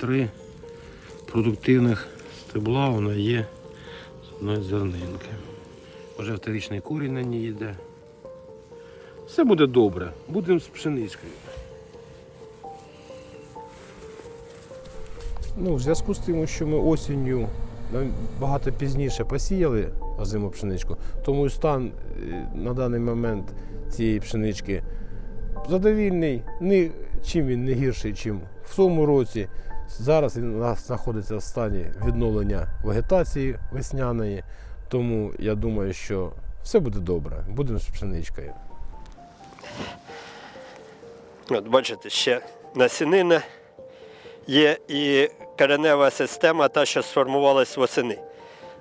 три продуктивних стебла, вона є з одної зернинки. Вже вторичний корінь на ній йде. Все буде добре. Будемо з пшеничкою. Ну, в зв'язку з тим, що ми осінню багато пізніше посіяли озиму пшеничку, тому стан е, на даний момент цієї пшенички задовільний, ні, чим він не гірший, чим в цьому році. Зараз він у нас знаходиться в стані відновлення вегетації весняної, тому я думаю, що все буде добре. Будемо з пшеничкою. От бачите, ще насінина є і коренева система, та, що сформувалась восени.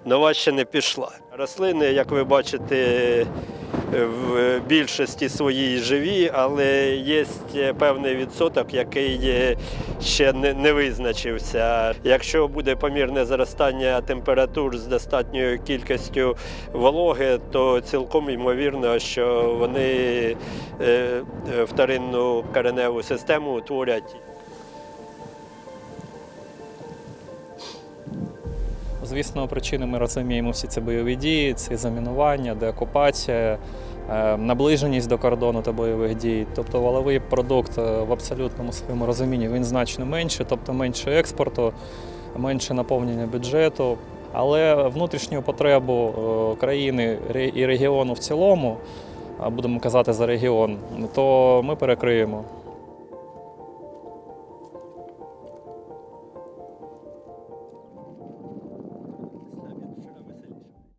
Нова ще не пішла. Рослини, як ви бачите, в більшості своїй живі, але є певний відсоток, який е, ще не, визначився. Якщо буде помірне зростання температур з достатньою кількістю вологи, то цілком ймовірно, що вони е, е, вторинну кореневу систему утворять. Звісно, причини ми розуміємо всі це бойові дії, це замінування, деокупація, е, наближеність до кордону та бойових дій. Тобто валовий продукт е, в абсолютному своєму розумінні він значно менше, тобто менше експорту, менше наповнення бюджету. Але внутрішню потребу е, країни і регіону в цілому, будемо казати за регіон, то ми перекриємо.